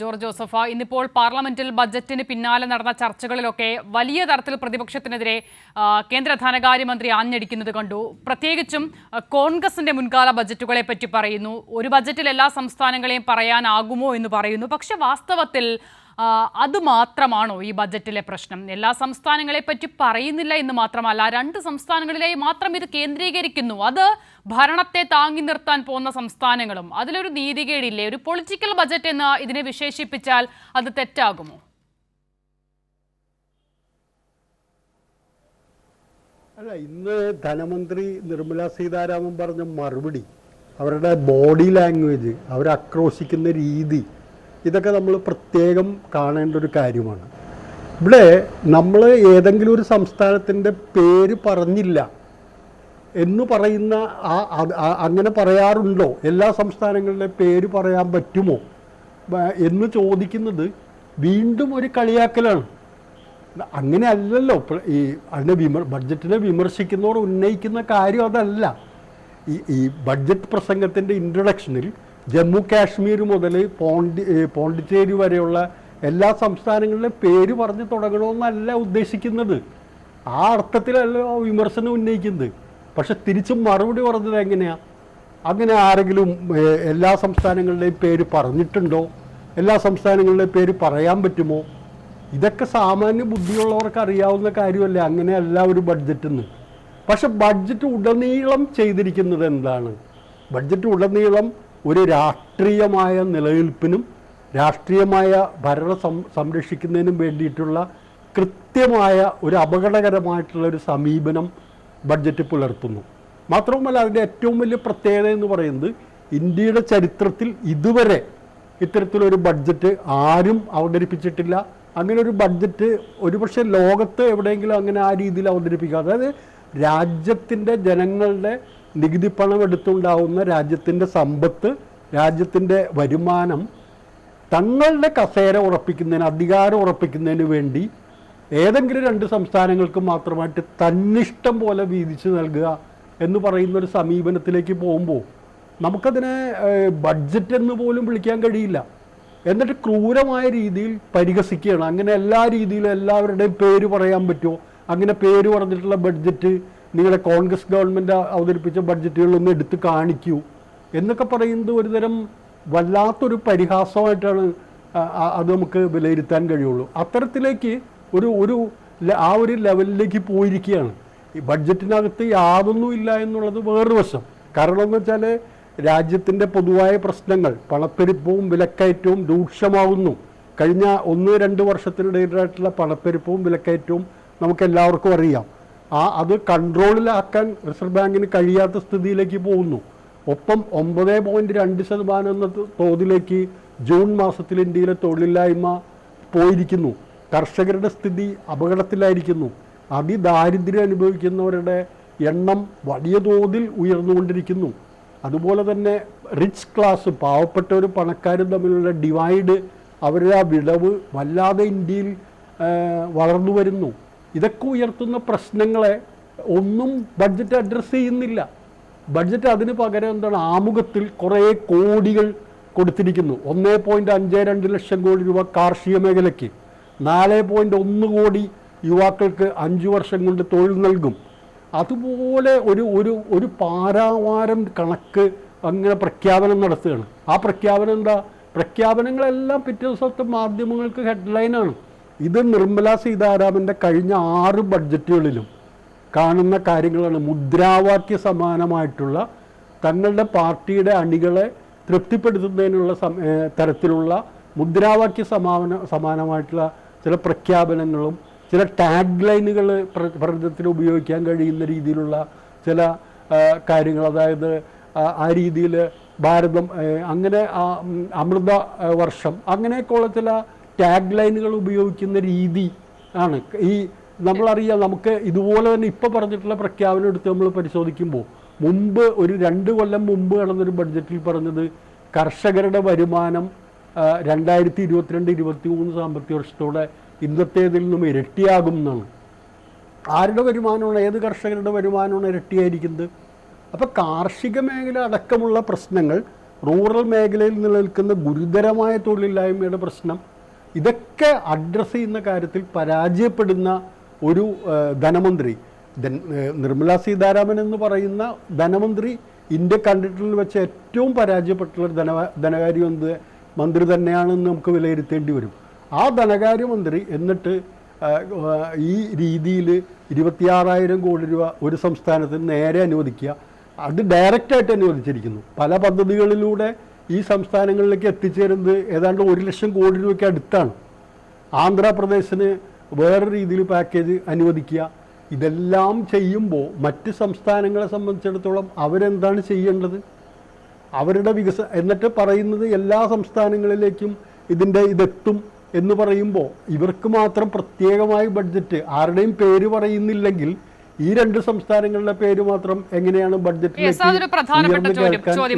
George Joseph ഇന്നിപ്പോൾ പാർലമെന്റിൽ ബജറ്റിന് പിന്നാലെ നടന്ന ചർച്ചകളിലൊക്കെ വലിയ തരത്തിൽ പ്രതിപക്ഷത്തിനെതിരെ കേന്ദ്ര ധനകാര്യമന്ത്രി ആഞ്ഞടിക്കുന്നത് കണ്ടു. പ്രത്യേകിച്ചും കോൺഗ്രസിന്റെ മുൻകാല ബജറ്റുകളെ പറ്റി പറയുന്നു. ഒരു ബജറ്റിൽ എല്ലാ സംസ്ഥാനങ്ങളെയും പറയാനാകുമോ എന്ന് പറയുന്നു. പക്ഷെ വാസ്തവത്തിൽ ആ, അത് മാത്രമാണോ ഈ ബജറ്റിലെ പ്രശ്നം? എല്ലാ സംസ്ഥാനങ്ങളെ പറ്റി പറയുന്നില്ല എന്ന് മാത്രമല്ല രണ്ട് സംസ്ഥാനങ്ങളിലെ മാത്രം ഇത് കേന്ദ്രീകരിക്കുന്നു. അത് ഭരണത്തെ താങ്ങി നിർത്താൻ പോകുന്ന സംസ്ഥാനങ്ങളും. അതിലൊരു നീതികേടില്ലേ? ഒരു പൊളിറ്റിക്കൽ ബജറ്റ് എന്ന് ഇതിനെ വിശേഷിപ്പിച്ചാൽ അത് തെറ്റാകുമോ? അല്ല ഇന്ന് ധനമന്ത്രി നിർമ്മല സീതാരാമൻ പറഞ്ഞ മറുപടി അവരുടെ ബോഡി ലാംഗ്വേജ് അവരാക്രോശിക്കുന്ന രീതി ഇതൊക്കെ നമ്മൾ പ്രത്യേകം കാണേണ്ട ഒരു കാര്യമാണ്. ഇവിടെ നമ്മൾ ഏതെങ്കിലും ഒരു സംസ്ഥാനത്തിന്റെ പേര് പറഞ്ഞില്ല എന്ന് പറയുന്ന ആ അങ്ങനെ പറയാറുണ്ടോ? എല്ലാ സംസ്ഥാനങ്ങളുടെ പേര് പറയാൻ പറ്റുമോ? എന്ന് ചോദിക്കുന്നത് വീണ്ടും ഒരു കളിയാക്കലാണ്. അങ്ങനെ അല്ലല്ലോ. ഈ അതിനെ വിമർ ബഡ്ജറ്റിനെ വിമർശിക്കുന്നവർ ഉന്നയിക്കുന്ന കാര്യം അതല്ല. ഈ ഈ ബഡ്ജറ്റ് പ്രസംഗത്തിന്റെ ഇൻട്രൊഡക്ഷനിൽ ജമ്മു കാശ്മീർ മുതൽ പോണ്ടി പോണ്ടിച്ചേരി വരെയുള്ള എല്ലാ സംസ്ഥാനങ്ങളിലും പേര് പറഞ്ഞ് തുടങ്ങണമെന്നല്ല ഉദ്ദേശിക്കുന്നത്. ആ അർത്ഥത്തിലല്ല വിമർശനം ഉന്നയിക്കുന്നത്. പക്ഷെ തിരിച്ചും മറുപടി പറഞ്ഞത് എങ്ങനെയാ? അങ്ങനെ ആരെങ്കിലും എല്ലാ സംസ്ഥാനങ്ങളുടെയും പേര് പറഞ്ഞിട്ടുണ്ടോ? എല്ലാ സംസ്ഥാനങ്ങളുടെയും പേര് പറയാൻ പറ്റുമോ? ഇതൊക്കെ സാമാന്യ ബുദ്ധിയുള്ളവർക്ക് അറിയാവുന്ന കാര്യമല്ലേ? അങ്ങനെയല്ല ഒരു ബഡ്ജറ്റ് എന്ന് പക്ഷെ ബഡ്ജറ്റ് ഉടനീളം ചെയ്തിരിക്കുന്നത് എന്താണ്? ബഡ്ജറ്റ് ഉടനീളം ഒരു രാഷ്ട്രീയമായ നിലനിൽപ്പിനും രാഷ്ട്രീയമായ ഭരണ സംരക്ഷിക്കുന്നതിനും വേണ്ടിയിട്ടുള്ള കൃത്യമായ ഒരു അപകടകരമായിട്ടുള്ള ഒരു സമീപനം ബഡ്ജറ്റ് പുലർത്തുന്നു. മാത്രവുമല്ല അതിന്റെ ഏറ്റവും വലിയ പ്രത്യേകത എന്ന് പറയുന്നത് ഇന്ത്യയുടെ ചരിത്രത്തിൽ ഇതുവരെ ഇത്തരത്തിലൊരു ബഡ്ജറ്റ് ആരും അവതരിപ്പിച്ചിട്ടില്ല. അങ്ങനെ ഒരു ബഡ്ജറ്റ് ഒരുപക്ഷെ ലോകത്ത് എവിടെയെങ്കിലും അങ്ങനെ ആ രീതിയിൽ അവതരിപ്പിക്കുക അതായത് രാജ്യത്തിന്റെ ജനങ്ങളുടെ നികുതി പണം എടുത്തുണ്ടാവുന്ന രാജ്യത്തിന്റെ സമ്പത്ത് രാജ്യത്തിന്റെ വരുമാനം തങ്ങളുടെ കസേര ഉറപ്പിക്കുന്നതിന് അധികാരം ഉറപ്പിക്കുന്നതിന് വേണ്ടി ഏതെങ്കിലും രണ്ട് സംസ്ഥാനങ്ങൾക്ക് മാത്രമായിട്ട് തന്നിഷ്ടം പോലെ വീതിച്ചു നൽകുക എന്ന് പറയുന്ന ഒരു സമീപനത്തിലേക്ക് പോകുമ്പോൾ നമുക്കതിനെ ബഡ്ജറ്റ് എന്ന് പോലും വിളിക്കാൻ കഴിയില്ല. എന്നിട്ട് ക്രൂരമായ രീതിയിൽ പരിഹസിക്കുകയാണ്. അങ്ങനെ എല്ലാ രീതിയിലും എല്ലാവരുടെയും പേര് പറയാൻ പറ്റുമോ? അങ്ങനെ പേര് പറഞ്ഞിട്ടുള്ള ബഡ്ജറ്റ് നിങ്ങളുടെ കോൺഗ്രസ് ഗവൺമെന്റ് അവതരിപ്പിച്ച ബഡ്ജറ്റുകളൊന്ന് എടുത്ത് കാണിക്കൂ. എന്നൊക്കെ പറയുന്നത് ഒരുതരം വല്ലാത്തൊരു പരിഹാസമായിട്ടാണ് അത് നമുക്ക് വിലയിരുത്താൻ കഴിയുള്ളൂ. അത്തരത്തിലേക്ക് ഒരു ഒരു ആ ഒരു ലെവലിലേക്ക് പോയിരിക്കുകയാണ്. ഈ ബഡ്ജറ്റിനകത്ത് യാതൊന്നുമില്ല എന്നുള്ളത് വേറൊരു വശം. കാരണം എന്ന് വെച്ചാൽ രാജ്യത്തിന്റെ പൊതുവായ പ്രശ്നങ്ങൾ പണപ്പെരുപ്പവും വിലക്കയറ്റവും രൂക്ഷമാവുന്നു. കഴിഞ്ഞ ഒന്ന് രണ്ട് വർഷത്തിനിടയിലായിട്ടുള്ള പണപ്പെരുപ്പവും വിലക്കയറ്റവും നമുക്കെല്ലാവർക്കും അറിയാം. ആ അത് കൺട്രോളിലാക്കാൻ റിസർവ് ബാങ്കിന് കഴിയാത്ത സ്ഥിതിയിലേക്ക് പോകുന്നു. ഒപ്പം ഒമ്പത് പോയിന്റ് രണ്ട് ശതമാനം എന്ന തോതിലേക്ക് ജൂൺ മാസത്തിൽ ഇന്ത്യയിലെ തൊഴിലില്ലായ്മ പോയിരിക്കുന്നു. കർഷകരുടെ സ്ഥിതി അപകടത്തിലായിരിക്കുന്നു. അതിദാരിദ്ര്യം അനുഭവിക്കുന്നവരുടെ എണ്ണം വലിയ തോതിൽ ഉയർന്നുകൊണ്ടിരിക്കുന്നു. അതുപോലെ തന്നെ റിച്ച് ക്ലാസ് പാവപ്പെട്ടവരും പണക്കാരും തമ്മിലുള്ള ഡിവൈഡ് അവരുടെ ആ വിടവ് വല്ലാതെ ഇന്ത്യയിൽ വളർന്നു വരുന്നു. ഇതൊക്കെ ഉയർത്തുന്ന പ്രശ്നങ്ങളെ ഒന്നും ബഡ്ജറ്റ് അഡ്രസ്സ് ചെയ്യുന്നില്ല. ബഡ്ജറ്റ് അതിന് പകരം എന്താണ്? ആമുഖത്തിൽ കുറേ കോടികൾ കൊടുത്തിരിക്കുന്നു. ഒന്നേ പോയിന്റ് അഞ്ച് രണ്ട് ലക്ഷം കോടി രൂപ കാർഷിക മേഖലയ്ക്ക്. നാല് പോയിന്റ് ഒന്ന് കോടി യുവാക്കൾക്ക് അഞ്ച് വർഷം കൊണ്ട് തൊഴിൽ നൽകും. അതുപോലെ ഒരു ഒരു ഒരു പാരാവാരം കണക്ക് അങ്ങനെ പ്രഖ്യാപനം നടത്തുകയാണ്. ആ പ്രഖ്യാപനം എന്താ? പ്രഖ്യാപനങ്ങളെല്ലാം പിറ്റേ ദിവസത്തെ മാധ്യമങ്ങൾക്ക് ഹെഡ്ലൈനാണ് ഇത് നിർമ്മല സീതാരാമന്റെ കഴിഞ്ഞ ആറ് ബഡ്ജറ്റുകളിലും കാണുന്ന കാര്യങ്ങളാണ്. മുദ്രാവാക്യ സമാനമായിട്ടുള്ള തങ്ങളുടെ പാർട്ടിയുടെ അണികളെ തൃപ്തിപ്പെടുത്തുന്നതിനുള്ള തരത്തിലുള്ള മുദ്രാവാക്യ സമാന സമാനമായിട്ടുള്ള ചില പ്രഖ്യാപനങ്ങളും ചില ടാഗ് ലൈനുകൾ പ്രചരണത്തിന് ഉപയോഗിക്കാൻ കഴിയുന്ന രീതിയിലുള്ള ചില കാര്യങ്ങൾ അതായത് ആ, രീതിയിൽ ഭാരതം അങ്ങനെ അമൃത വർഷം അങ്ങനെയൊക്കെയുള്ള ചില ടാഗ് ലൈനുകൾ ഉപയോഗിക്കുന്ന രീതി ആണ്. ഈ നമ്മളറിയാം നമുക്ക് ഇതുപോലെ തന്നെ ഇപ്പോൾ പറഞ്ഞിട്ടുള്ള പ്രഖ്യാപനം എടുത്ത് നമ്മൾ പരിശോധിക്കുമ്പോൾ മുമ്പ് ഒരു രണ്ട് കൊല്ലം മുമ്പ് നടന്നൊരു ബഡ്ജറ്റിൽ പറഞ്ഞത് കർഷകരുടെ വരുമാനം രണ്ടായിരത്തി ഇരുപത്തിരണ്ട് ഇരുപത്തി മൂന്ന് സാമ്പത്തിക വർഷത്തോടെ ഇന്നത്തേതിൽ നിന്നും ഇരട്ടിയാകും എന്നാണ്. ആരുടെ വരുമാനമാണ്? ഏത് കർഷകരുടെ വരുമാനമാണ് ഇരട്ടിയായിരിക്കുന്നത്? അപ്പോൾ കാർഷിക മേഖല അടക്കമുള്ള പ്രശ്നങ്ങൾ റൂറൽ മേഖലയിൽ നിലനിൽക്കുന്ന ഗുരുതരമായ തൊഴിലില്ലായ്മയുടെ പ്രശ്നം ഇതൊക്കെ അഡ്രസ്സ് ചെയ്യുന്ന കാര്യത്തിൽ പരാജയപ്പെടുന്ന ഒരു ധനമന്ത്രി. നിർമ്മല സീതാരാമൻ എന്ന് പറയുന്ന ധനമന്ത്രി ഇന്ത്യ കണ്ടിട്ടുള്ള വെച്ച് ഏറ്റവും പരാജയപ്പെട്ടുള്ള ധന ധനകാര്യ മന്ത്രി തന്നെയാണെന്ന് നമുക്ക് വിലയിരുത്തേണ്ടി വരും. ആ ധനകാര്യമന്ത്രി എന്നിട്ട് ഈ രീതിയിൽ ഇരുപത്തിയാറായിരം കോടി രൂപ ഒരു സംസ്ഥാനത്തിന് നേരെ അനുവദിക്കുക. അത് ഡയറക്റ്റായിട്ട് അനുവദിച്ചിരിക്കുന്നു. പല പദ്ധതികളിലൂടെ ഈ സംസ്ഥാനങ്ങളിലേക്ക് എത്തിച്ചേരുന്നത് ഏതാണ്ട് ഒരു ലക്ഷം കോടി രൂപയ്ക്ക് അടുത്താണ്. ആന്ധ്രാപ്രദേശിന് വേറെ രീതിയിൽ പാക്കേജ് അനുവദിക്കുക. ഇതെല്ലാം ചെയ്യുമ്പോൾ മറ്റ് സംസ്ഥാനങ്ങളെ സംബന്ധിച്ചിടത്തോളം അവരെന്താണ് ചെയ്യേണ്ടത്? അവരുടെ വികസ എന്നിട്ട് പറയുന്നത് എല്ലാ സംസ്ഥാനങ്ങളിലേക്കും ഇതിന്റെ ഇതെത്തും എന്ന് പറയുമ്പോൾ ഇവർക്ക് മാത്രം പ്രത്യേകമായി ബഡ്ജറ്റ് ആരുടെയും പേര് പറയുന്നില്ലെങ്കിൽ ഈ രണ്ട് സംസ്ഥാനങ്ങളുടെ പേര് മാത്രം എങ്ങനെയാണ് Yes,